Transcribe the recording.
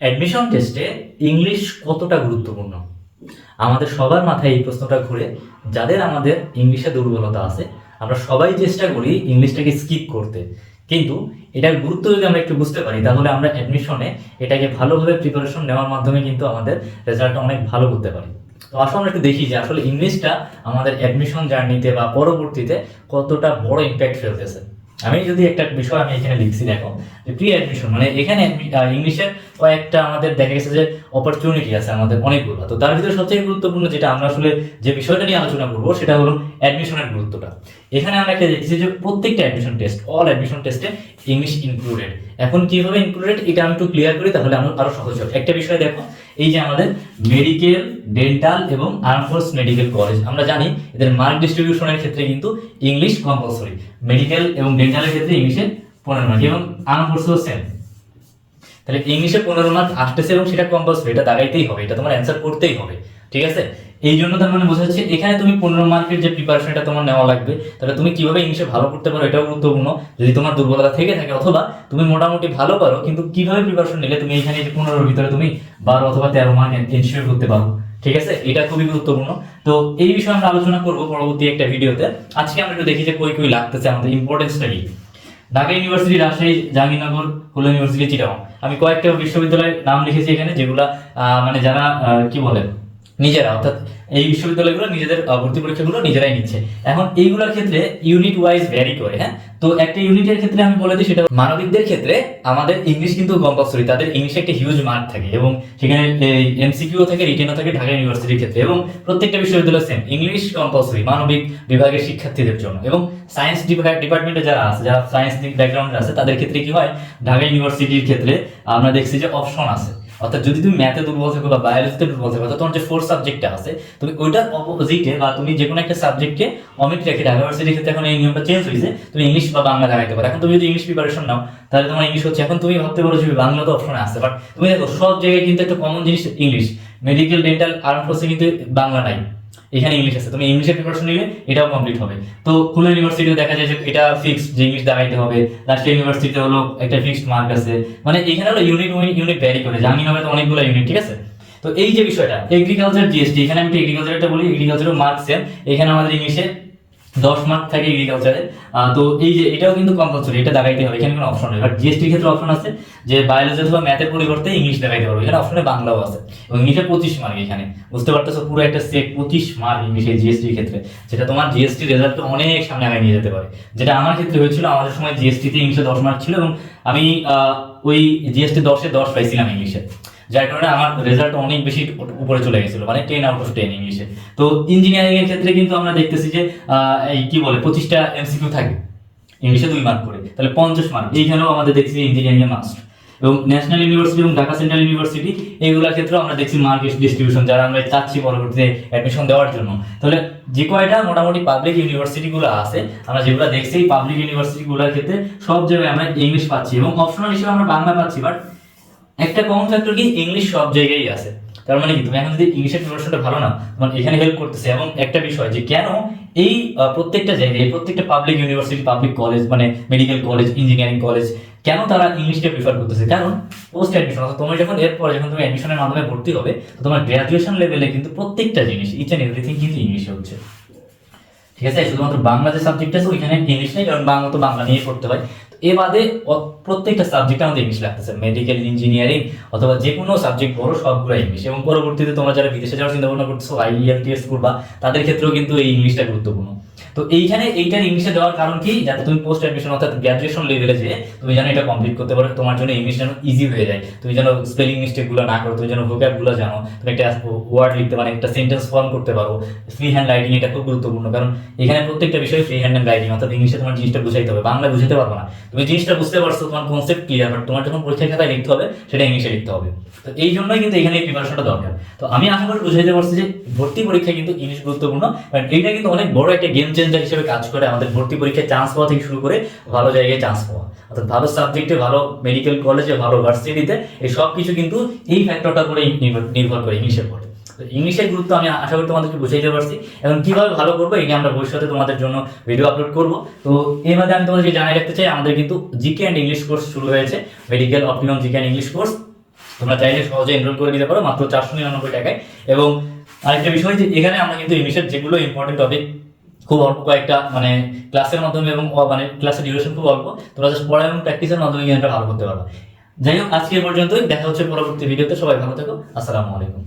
Admission টেস্টে English কতটা গুরুত্বপূর্ণ? আমাদের সবার মাথায় এই প্রশ্নটা ঘুরে, যাদের আমাদের ইংলিশে দুর্বলতা আছে, আমরা সবাই চেষ্টা করি ইংলিশটাকে স্কিপ করতে। কিন্তু এটার গুরুত্ব যদি আমরা একটু বুঝতে পারি, তাহলে আমরা অ্যাডমিশনে এটাকে ভালোভাবে প্রিপারেশন নেওয়ার মাধ্যমে কিন্তু আমাদের রেজাল্টটা অনেক ভালো করতে পারি। তো আসলে আমরা একটু দেখি যে আসলে ইংলিশটা আমাদের অ্যাডমিশন জার্নিতে বা পরবর্তীতে কতটা বড় ইম্প্যাক্ট ফেলতেছে। আমি যদি একটা বিষয় আমি এখানে লিখছি, দেখো, যে প্রি অ্যাডমিশন মানে এখানে ইংলিশের কয়েকটা আমাদের দেখা গেছে যে অপরচুনিটি আছে আমাদের অনেকগুলো। তো তার ভিতরে সবথেকে গুরুত্বপূর্ণ যেটা আমরা আসলে যে বিষয়টা নিয়ে আলোচনা করব, সেটা হলো অ্যাডমিশনের গুরুত্বটা। এখানে আমরা একটা দেখছি যে প্রত্যেকটা অ্যাডমিশন টেস্ট অল অ্যাডমিশন টেস্টে ইংলিশ ইনক্লুডেড এখন কীভাবে ইনক্লুডেড এটা আমি একটু ক্লিয়ার করি, তাহলে আমার আরও সহজ হবে একটা বিষয় দেখো এই যে আমাদের মেডিকেল ডেন্টাল এবং আর্মফোর্স মেডিকেল কলেজ আমরা জানি এদের মার্ক ডিস্ট্রিবিউশনের ক্ষেত্রে কিন্তু ইংলিশ কম্পালসরি মেডিকেল এবং ডেন্টালের ক্ষেত্রে ইংলিশে পনেরো মার্ক এবং আর্মফোর্সও সেম তাহলে ইংলিশে পনেরো মার্ক আসতেছে এবং সেটা কম্পালসরি এটা দাগাইতেই হবে, এটা তোমার অ্যান্সার করতেই হবে, ঠিক আছে? এই জন্য তার মানে বোঝা যাচ্ছে এখানে তুমি পনেরো মার্কের যে প্রিপারেশন এটা তোমার নেওয়া লাগবে, তাহলে তুমি কীভাবে ইংলিশে ভালো করতে পারো এটাও গুরুত্বপূর্ণ, যদি তোমার দুর্বলতা থেকে থাকে অথবা তুমি মোটামুটি ভালো পারো, কিন্তু কীভাবে প্রিপারেশন নিলে তুমি এখানে যে পনেরোর ভিতরে তুমি বারো অথবা তেরো মার্ক এনশিওর করতে পারো, ঠিক আছে? এটা খুবই গুরুত্বপূর্ণ। তো এই বিষয়ে আমরা আলোচনা করব পরবর্তী একটা ভিডিওতে আজকে আমরা একটু দেখি যে কই কই লাগতেছে আমাদের ইম্পর্টেন্সটা কি। Dhaka university, Rajshahi, Jahangirnagar, Khulna university, Chittagong. আমি কয়েকটা বিশ্ববিদ্যালয়ের নাম লিখেছি এখানে, যেগুলা মানে যারা কি বলে নিজেরা, অর্থাৎ এই বিশ্ববিদ্যালয়গুলো নিজেদের ভর্তি পরীক্ষাগুলো নিজেরাই নিচ্ছে। এখন এইগুলোর ক্ষেত্রে ইউনিট ওয়াইজ ভ্যারি করে হ্যাঁ? তো একটা ইউনিটের ক্ষেত্রে আমি বলে দিই, সেটা মানবিকদের ক্ষেত্রে আমাদের ইংলিশ কিন্তু কম্পালসরি তাদের ইংলিশে একটা হিউজ মার্ক থাকে এবং সেখানে এমসিকিউ থাকে রিটেনও থাকে ঢাকা ইউনিভার্সিটির ক্ষেত্রে এবং প্রত্যেকটা বিশ্ববিদ্যালয় সেম ইংলিশ কম্পালসরি মানবিক বিভাগের শিক্ষার্থীদের জন্য এবং সায়েন্স ডিপার্টমেন্টে যারা আছে, যারা সায়েন্স ব্যাকগ্রাউন্ডে আছে, তাদের ক্ষেত্রে কি হয়? ঢাকা ইউনিভার্সিটির ক্ষেত্রে আমরা দেখছি যে অপশন আছে। অর্থাৎ যদি তুমি ম্যাথে দুর্বল থাকো বা বায়োলজিতে দুর্বল থাকো, অর্থাৎ তোমার যে ফোর সাবজেক্টটা আছে, তুমি ওইটার অপোজিটে বা তুমি যে কোনো একটা সাবজেক্টকে অমিট রেখে ঢাকা ইউনিভার্সিটির ক্ষেত্রে এখন এই নিয়মটা চেঞ্জ হয়েছে, তুমি ইংলিশ বা বাংলা লাগাইতে পারো। এখন তুমি যদি ইংলিশ প্রিপারেশন নাও, তাহলে তোমার ইংলিশ হচ্ছে, এখন তুমি ভাবতে পারো যে বাংলা তো অপশনে আছে বাট তুমি দেখো, সব জায়গায় কিন্তু একটা কমন জিনিস ইংলিশ মেডিকেল ডেন্টাল আর্ম ফোর্সে কিন্তু বাংলা নাই। এখানে ইংলিশ আছে। তুমি ইংলিশের প্রিপারেশন নিলে এটাও কমপ্লিট হবে। তো খুলনা ইউনিভার্সিটিতে দেখা যায় যে এটা ফিক্সড যে ইংলিশ দাঁড়াইতে হবে। রাজশাহী ইউনিভার্সিটিতে হলো একটা ফিক্সড মার্ক আছে। মানে এখানে হলো ইউনিট ইউনিট ভ্যারি করে। জাহাঙ্গীরনগরে তো অনেকগুলো ইউনিট ঠিক আছে? তো এই যে বিষয়টা এগ্রিকালচার জিএসটি এখানে আমি এগ্রিকালচারটা বলি। এগ্রিকালচারের মার্ক সেম এখানে আমাদের ইংলিশে দশ মার্ক থাকে এগ্রিকালচারে তো এই যে এটাও কিন্তু কম্পালসরি এটা দেখাইতে হবে, এখানে কোনো অপশন নেই। বাট জিএসটির ক্ষেত্রে অপশন আছে যে বায়োলজি অথবা ম্যাথের পরিবর্তে ইংলিশ দেখাইতে পারবে এখানে অপশনে বাংলাও আছে। এবং ইংলিশে পঁচিশ মার্ক এখানে। বুঝতে পারতেছো পুরো একটা সেট পঁচিশ মার্ক ইংলিশে জিএসটির ক্ষেত্রে। যেটা তোমার জিএসটি রেজাল্ট অনেক সামনে আগে নিয়ে যেতে পারে। যেটা আমার ক্ষেত্রে হয়েছিল, আমাদের সময় জিএসটিতে ইংলিশে দশ মার্ক ছিল এবং আমি ওই জিএসটি দশে দশ পাইছিলাম ইংলিশে যার কারণে আমার রেজাল্ট অনেক বেশি উপরে চলে গেছিল মানে টেন আউট অফ টেন ইংলিশে তো ইঞ্জিনিয়ারিং এর ক্ষেত্রে কিন্তু আমরা দেখতেছি যে এই কি বলে, পঁচিশটা এমসিকিউ থাকে ইংলিশে দুই মার্ক করে, তাহলে পঞ্চাশ মার্ক এইখানেও আমাদের দেখছি ইঞ্জিনিয়ারিং এ মাস্ট এবং ন্যাশনাল ইউনিভার্সিটি এবং ঢাকা সেন্ট্রাল ইউনিভার্সিটি এইগুলোর ক্ষেত্রেও আমরা দেখছি মার্ক ডিস্ট্রিবিউশন যারা আমরা চাচ্ছি পরবর্তীতে অ্যাডমিশন দেওয়ার জন্য। তাহলে যে কয়টা মোটামুটি পাবলিক ইউনিভার্সিটিগুলো আছে, আমরা যেগুলো দেখছি পাবলিক ইউনিভার্সিটিগুলোর ক্ষেত্রে সব জায়গায় আমরা ইংলিশ পাচ্ছি এবং অপশনাল হিসেবে আমরা বাংলা পাচ্ছি বাট একটা কমন ফ্যাক্টর কি? ইংলিশ সব জায়গায় আছে। তার মানে কি? তুমি এখন যদি ইংলিশের প্রিপারেশনটা ভালো না তোমার এখানে হেল্প করতেছে এবং একটা বিষয় যে কেন এই প্রত্যেকটা জায়গায় প্রত্যেকটা পাবলিক ইউনিভার্সিটি পাবলিক কলেজ মানে মেডিকেল কলেজ ইঞ্জিনিয়ারিং কলেজ কেন তারা ইংলিশকে প্রিফার করতেছে? কারণ পোস্ট অ্যাডমিশন অর্থাৎ তোমার যখন এরপরে যখন তুমি অ্যাডমিশনের মাধ্যমে ভর্তি হবে, তো তোমার গ্র্যাজুয়েশন লেভেলে কিন্তু প্রত্যেকটা জিনিস ইচ অ্যান্ড এভরিথিং কিন্তু ইংলিশে হচ্ছে। ঠিক আছে? শুধুমাত্র বাংলা যে সাবজেক্ট আছে, ওইখানে ইংলিশ নেই, কারণ বাংলা তো বাংলা নিয়ে পড়তে হয়। এ বাদে প্রত্যেকটা সাবজেক্ট আমাদের ইংলিশ লাগতেছে। মেডিকেল ইঞ্জিনিয়ারিং অথবা যে কোনো সাবজেক্ট বড় সবগুলো ইংলিশ এবং পরবর্তীতে তোমরা যারা বিদেশে যাওয়ার চিন্তা ভাবনা করছ আইএলটিএস করবা তাদের ক্ষেত্রেও কিন্তু এই ইংলিশটা গুরুত্বপূর্ণ। তো এইখানে এইটার ইংলিশে দেওয়ার কারণ কি? যাতে তুমি পোস্ট অ্যাডমিশন অর্থাৎ গ্র্যাজুয়েশন লেভেলে যে তুমি যেন এটা কমপ্লিট করতে পারো, তোমার জন্য ইংলিশ যেন ইজি হয়ে যায়। তুমি যেন স্পেলিং মিস্টেকগুলো না করো, তুমি যেন ভোক্যাবগুলো জানো, তুমি একটা ওয়ার্ড লিখতে পারো, একটা সেন্টেন্স ফর্ম করতে পারো। ফ্রি হ্যান্ড রাইটিং এটা খুব গুরুত্বপূর্ণ। কারণ এখানে প্রত্যেকটা বিষয় ফ্রি হ্যান্ড রাইটিং অর্থাৎ ইংলিশে তোমার জিনিসটা বুঝাইতে হবে। বাংলা বুঝতে পারব না। তুমি জিনিসটা বুঝতে পারছ, তোমার কনসেপ্ট ক্লিয়ার বাট তোমার যখন পরীক্ষার খাতায় লিখতে হবে, সেটা ইংলিশে লিখতে হবে। তো এই জন্যই কিন্তু এখানে এই প্রিপারেশনটা দরকার। তো আমি আশা করি বুঝাইতে পারছি যে ভর্তি পরীক্ষা কিন্তু ইংলিশ গুরুত্বপূর্ণ কারণ এইটা কিন্তু অনেক বড় একটা গেম চেঞ্জার হিসেবে কাজ করে আমাদের ভর্তি পরীক্ষায় চান্স পাওয়া থেকে শুরু করে ভালো জায়গায় চান্স পাওয়া। অর্থাৎ ভালো সাবজেক্টে ভালো মেডিকেল কলেজে ভালো ভার্সিটিতে এই সব কিছু কিন্তু এই ফ্যাক্টরটার উপরে নির্ভর করে ইংলিশের উপরে। ইংলিশের গুরুত্ব আমি আশা করি তোমাদেরকে বুঝাইতে পারছি। এবং কীভাবে ভালো করব এটা আমরা ভবিষ্যতে তোমাদের জন্য ভিডিও আপলোড করব। তো এর মধ্যে আমি তোমাদেরকে জানাই রাখতে চাই, আমাদের কিন্তু জিকে অ্যান্ড ইংলিশ কোর্স শুরু হয়েছে medical optimum GK and English course তোমরা চাইলে সহজে এনরোল করে নিতে পারো, মাত্র চারশো নিরানব্বই টাকায়। এবং আরেকটা বিষয় যে এখানে আমরা কিন্তু ইংলিশের যেগুলো ইম্পর্টেন্ট টপিক খুব অল্প কয়েকটা মানে ক্লাসের মাধ্যমে এবং মানে ক্লাসের ডিউরেশন খুব অল্প, তোমরা জাস্ট পড়া এবং প্র্যাকটিসের মাধ্যমে জ্ঞানটা ভালো করতে পারো যাই হোক, আজকে পর্যন্তই, দেখা হচ্ছে পরবর্তী ভিডিওতে সবাই ভালো থাকো, আসসালামু আলাইকুম।